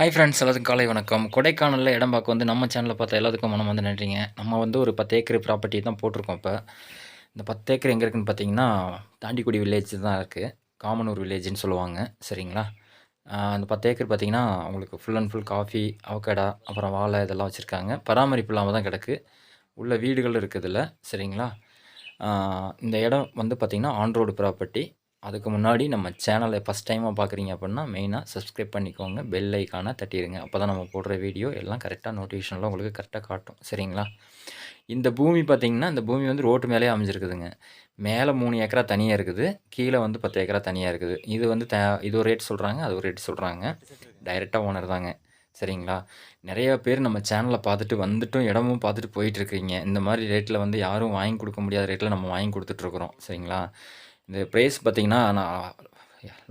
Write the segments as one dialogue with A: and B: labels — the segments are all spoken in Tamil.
A: ஹை ஃப்ரெண்ட்ஸ் எல்லாத்துக்கும் காலை வணக்கம். கொடைக்கானலில் இடம் பார்க்க வந்து நம்ம சேனலில் பார்த்தா எல்லாத்துக்கும் மனம் வந்து நன்றிங்க. நம்ம வந்து ஒரு பத்து ஏக்கர் ப்ராப்பர்ட்டி தான் போட்டிருக்கோம் இப்போ. இந்த பத்து ஏக்கர் எங்கே இருக்குன்னு பார்த்தீங்கன்னா தாண்டிக்குடி வில்லேஜ் தான் இருக்குது காமனூர் வில்லேஜ்னு சொல்லுவாங்க. சரிங்களா? அந்த பத்து ஏக்கர் பார்த்தீங்கன்னா உங்களுக்கு full and full coffee avocado அப்புறம் வாழை இதெல்லாம் வச்சுருக்காங்க. பராமரிப்பு இல்லாமல் தான் கிடக்கு. உள்ள வீடுகள் இருக்குதுல்ல சரிங்களா? இந்த இடம் வந்து பார்த்திங்கன்னா ஆன் ரோடு ப்ராப்பர்ட்டி அதுக்கு முன்னாடி நம்ம சேனலை ஃபஸ்ட் டைமாக பார்க்குறீங்க அப்படின்னா மெயினாக சப்ஸ்கிரைப் பண்ணிக்கோங்க. பெல் ஐக்கானை தட்டிடுங்க. அப்போ தான் நம்ம போடுற வீடியோ எல்லாம் கரெக்டாக நோட்டிஃபிகேஷனில் உங்களுக்கு கரெக்டாக காட்டும். சரிங்களா? இந்த பூமி பார்த்திங்கன்னா இந்த பூமி வந்து ரோட்டு மேலே அமைஞ்சிருக்குதுங்க. மேலே மூணு ஏக்கரா தனியாக இருக்குது. கீழே வந்து பத்து ஏக்கரா தனியாக இருக்குது. இது வந்து த இது ஒரு ரேட் சொல்கிறாங்க அது ஒரு ரேட் சொல்கிறாங்க டைரெக்டாக ஓனர் தாங்க. சரிங்களா? நிறைய பேர் நம்ம சேனலை பார்த்துட்டு வந்துட்டும் இடமும் பார்த்துட்டு போயிட்டுருக்கீங்க இந்த மாதிரி ரேட்டில் வந்து யாரும் வாங்கி கொடுக்க முடியாத ரேட்டில் நம்ம வாங்கி கொடுத்துட்ருக்குறோம் சரிங்களா? இந்த ப்ரைஸ் பார்த்திங்கன்னா நான்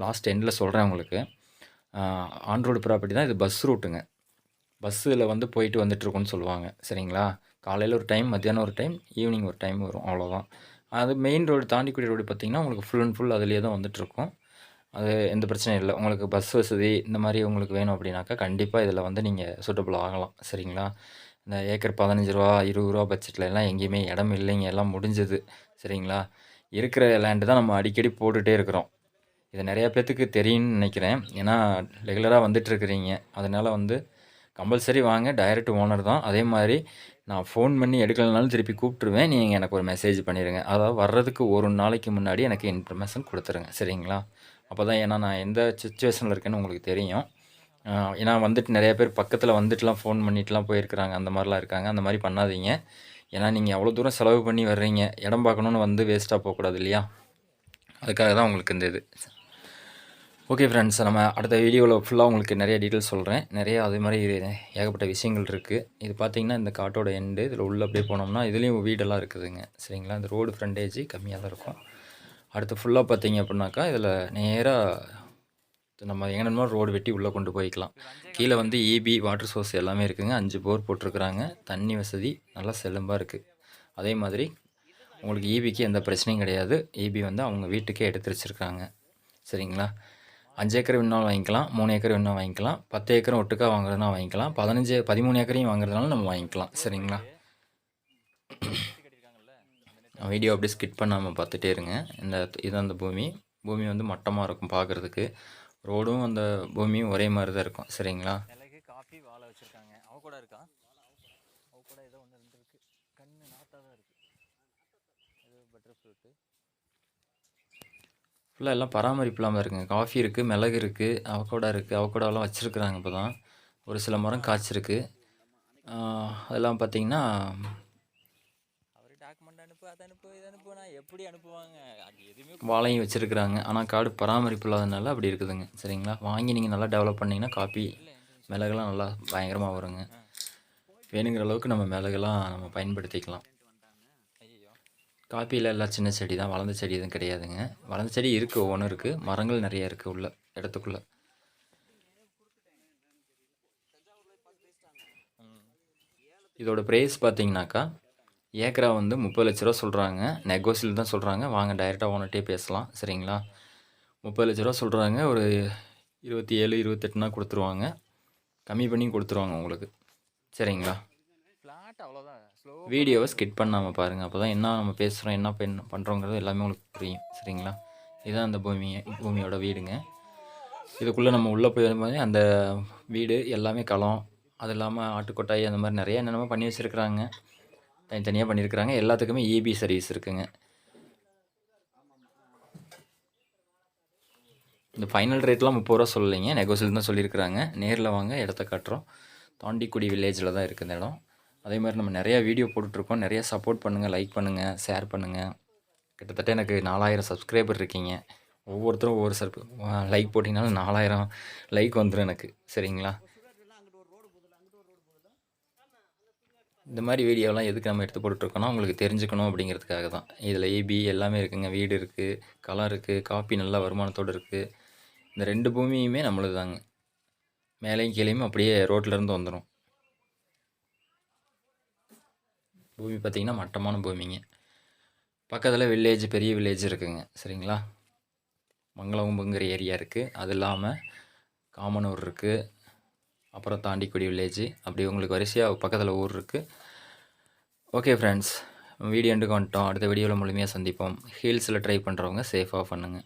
A: லாஸ்ட் எண்டில் சொல்கிறேன் உங்களுக்கு. ஆன் ரோடு ப்ராப்பர்ட்டி தான் இது பஸ் ரூட்டுங்க பஸ்ஸில் வந்து போயிட்டு வந்துட்டுருக்கோன்னு சொல்லுவாங்க. சரிங்களா? காலையில் ஒரு டைம் மத்தியானம் ஒரு டைம் ஈவினிங் ஒரு டைம் வரும். அவ்வளோதான் அது மெயின் ரோடு தாண்டிக்குடி ரோடு பார்த்திங்கன்னா உங்களுக்கு ஃபுல் அண்ட் ஃபுல் அதுலேயே தான் வந்துட்டுருக்கும். அது எந்த பிரச்சனையும் இல்லை. உங்களுக்கு பஸ் வசதி இந்த மாதிரி உங்களுக்கு வேணும் அப்படின்னாக்கா கண்டிப்பாக இதில் வந்து நீங்கள் சூட்டபிள் ஆகலாம். சரிங்களா? இந்த ஏக்கர் பதினஞ்சு ரூபா இருபது ரூபா பட்ஜெட்டில் எல்லாம் எங்கேயுமே இடம் இல்லைங்க. எல்லாம் முடிஞ்சது. சரிங்களா? இருக்கிற லேண்டு தான் நம்ம அடிக்கடி போட்டுகிட்டே இருக்கிறோம். இது நிறையா பேர்த்துக்கு தெரியும்னு நினைக்கிறேன். ஏன்னா ரெகுலராக வந்துட்டுருக்குறீங்க அதனால் வந்து கம்பல்சரி வாங்க டைரக்ட் ஓனர் தான். அதே மாதிரி நான் ஃபோன் பண்ணி எடுக்கலைனாலும் திருப்பி கூப்பிட்ருவேன் நீங்கள் எனக்கு ஒரு மெசேஜ் பண்ணிடுங்க அதாவது வர்றதுக்கு ஒரு நாளைக்கு முன்னாடி எனக்கு இன்ஃபர்மேஷன் கொடுத்துருங்க. சரிங்களா? அப்போ தான் ஏன்னா நான் எந்த சுச்சுவேஷனில் இருக்கேன்னு உங்களுக்கு தெரியும். ஏன்னா வந்துட்டு நிறைய பேர் பக்கத்தில் வந்துட்டுலாம் ஃபோன் பண்ணிட்டுலாம் போயிருக்கிறாங்க. அந்த மாதிரிலாம் இருக்காங்க. அந்த மாதிரி பண்ணாதீங்க. ஏன்னா நீங்கள் எவ்வளோ தூரம் செலவு பண்ணி வர்றீங்க இடம் பார்க்கணுன்னு வந்து வேஸ்ட்டாக போகக்கூடாது இல்லையா? அதுக்காக தான் உங்களுக்கு இந்த இது. ஓகே ஃப்ரெண்ட்ஸ் நம்ம அடுத்த வீடியோவில் ஃபுல்லாக உங்களுக்கு நிறைய டீட்டெயில்ஸ் சொல்கிறேன் நிறைய அதே மாதிரி ஏகப்பட்ட விஷயங்கள் இருக்குது இது பார்த்தீங்கன்னா இந்த காட்டோட எண்டு இதில் உள்ளே அப்படியே போனோம்னா இதுலேயும் வீடெல்லாம் இருக்குதுங்க. சரிங்களா? இந்த ரோடு ஃப்ரண்டேஜ் கம்மியாக தான் இருக்கும். அடுத்து ஃபுல்லாக பார்த்தீங்க அப்படின்னாக்கா இதில் நேராக நம்ம எங்கன்னா ரோடு வெட்டி உள்ளே கொண்டு போய்க்கலாம். கீழே வந்து இபி வாட்டர் சோர்ஸ் எல்லாமே இருக்குதுங்க அஞ்சு போர் போட்டிருக்கிறாங்க. தண்ணி வசதி நல்லா செல்லும்பாக இருக்குது அதே மாதிரி உங்களுக்கு ஈபிக்கு எந்த பிரச்சனையும் கிடையாது. ஈபி வந்து அவங்க வீட்டுக்கே எடுத்து வச்சுருக்காங்க. சரிங்களா? அஞ்சு ஏக்கர் வேணாலும் வாங்கிக்கலாம். மூணு ஏக்கர் வேணால் வாங்கிக்கலாம். பத்து ஏக்கரும் ஒட்டுக்காக வாங்குறதுனா வாங்கிக்கலாம். பதினஞ்சு பதிமூணு ஏக்கரையும் வாங்குறதுனால நம்ம வாங்கிக்கலாம். சரிங்களா? வீடியோ அப்படியே ஸ்கிட் பண்ணாமல் பார்த்துட்டே இருங்க. இந்த இது அந்த பூமி. பூமி வந்து மட்டமாக இருக்கும் பார்க்குறதுக்கு. ரோடும் அந்த பூமியும் ஒரே மாதிரி தான் இருக்கும். சரிங்களா?
B: மிளகு காஃபி வாழை வச்சுருக்காங்க. அவ கூட இருக்கா? அவ கூட ஏதோ ஒன்று ரெண்டு இருக்கு கண்ணு நாட்டாக தான் இருக்கு. ஏதோ பட்டர் ஃப்ரூட்டு
A: ஃபுல்லாக எல்லாம் பராமரிப்பு இல்லாமல் இருக்குங்க காஃபி இருக்குது மிளகு இருக்குது அவக்கோடா இருக்குது அவக்கோடாலாம் வச்சுருக்குறாங்க இப்போ தான் ஒரு சில மரம் காய்ச்சிருக்கு. அதெல்லாம் பார்த்தீங்கன்னா
B: அனுப்பு அதை அனுப்பு அனுப்புனா எப்படி அனுப்புவாங்க அது எதுவுமே
A: வாழையும் வச்சுருக்குறாங்க. ஆனால் காடு பராமரிப்பு இல்லாதனால அப்படி இருக்குதுங்க. சரிங்களா? வாங்கி நீங்கள் நல்லா டெவலப் பண்ணிங்கன்னா காப்பி மிளகுலாம் நல்லா பயங்கரமாக வருங்க. வேணுங்கிற அளவுக்கு நம்ம மிளகுலாம் நம்ம பயன்படுத்திக்கலாம். காப்பியில் எல்லாம் சின்ன செடி தான். வளர்ந்த செடி எதுவும் கிடையாதுங்க. வளர்ந்த செடி இருக்குது ஒவ்வொன்றும் இருக்குது மரங்கள் நிறைய இருக்குது உள்ள இடத்துக்குள்ள. இதோட ப்ரைஸ் பார்த்தீங்கன்னாக்கா ஏக்கரா வந்து முப்பது லட்ச ரூபா சொல்கிறாங்க நெகோசியல் தான் சொல்கிறாங்க வாங்க டைரெக்டாக ஓனர்ட்டே பேசலாம். சரிங்களா? முப்பது லட்ச ரூபா சொல்கிறாங்க ஒரு இருபத்தி ஏழு இருபத்தெட்டுனா கொடுத்துருவாங்க. கம்மி பண்ணி கொடுத்துருவாங்க உங்களுக்கு. சரிங்களா?
B: அவ்வளோதான்
A: வீடியோவை ஸ்கிட் பண்ணாமல் பாருங்கள் அப்போ தான் என்ன நம்ம பேசுகிறோம் என்ன பண்ண பண்ணுறோங்கிறது எல்லாமே உங்களுக்கு புரியும். சரிங்களா? இதுதான் அந்த பூமியை பூமியோட வீடுங்க. இதுக்குள்ளே நம்ம உள்ளே போய் வரும்போது அந்த வீடு எல்லாமே களம். அது இல்லாமல் ஆட்டுக்கொட்டாய் அந்த மாதிரி நிறைய என்னென்னமோ பண்ணி வச்சுருக்குறாங்க. தனித்தனியாக பண்ணியிருக்கிறாங்க எல்லாத்துக்குமே இபி சர்வீஸ் இருக்குங்க. இந்த ஃபைனல் ரேட்லாம் முப்பது ரூபா சொல்லலைங்க. நெகோசியல் தான் சொல்லியிருக்கிறாங்க நேரில் வாங்க இடத்த காட்டுறோம். தாண்டிக்குடி வில்லேஜில் தான் இருக்குது இந்த இடம். அதே மாதிரி நம்ம நிறையா வீடியோ போட்டுட்ருக்கோம். நிறையா சப்போர்ட் பண்ணுங்கள் லைக் பண்ணுங்கள் ஷேர் பண்ணுங்கள் கிட்டத்தட்ட எனக்கு நாலாயிரம் சப்ஸ்கிரைபர் இருக்கீங்க. ஒவ்வொருத்தரும் ஒவ்வொரு சப் லைக் போட்டிங்கனாலும் நாலாயிரம் லைக் வந்துடும் எனக்கு. சரிங்களா? இந்த மாதிரி வீடியோலாம் எதுக்கு நம்ம எடுத்து போட்டுட்ருக்கோம்னா உங்களுக்கு தெரிஞ்சுக்கணும் அப்படிங்கிறதுக்காக தான். இதில் ஏபி எல்லாமே இருக்குங்க. வீடு இருக்குது களம் இருக்குது காப்பி நல்ல வருமானத்தோடு இருக்குது இந்த ரெண்டு பூமியுமே நம்மளது தாங்க. மேலேயும் கீழேயும் அப்படியே ரோட்டிலேருந்து வந்துடும் பூமி பார்த்திங்கன்னா மட்டமான பூமிங்க. பக்கத்தில் வில்லேஜ் பெரிய வில்லேஜ் இருக்குங்க. சரிங்களா? மங்களகும்புங்கிற ஏரியா இருக்குது அது இல்லாமல் காமனூர் இருக்குது அப்புறம் தாண்டிக்குடி வில்லேஜ். அப்படி உங்களுக்கு வரிசையாக பக்கத்தில் ஊர் இருக்குது ஓகே ஃப்ரெண்ட்ஸ் வீடியோ எண்டுக்கு வந்துட்டோம். அடுத்த வீடியோவில் முழுமையாக சந்திப்போம். ஹில்ஸில் ட்ரை பண்ணுறவங்க சேஃபாக பண்ணுங்கள்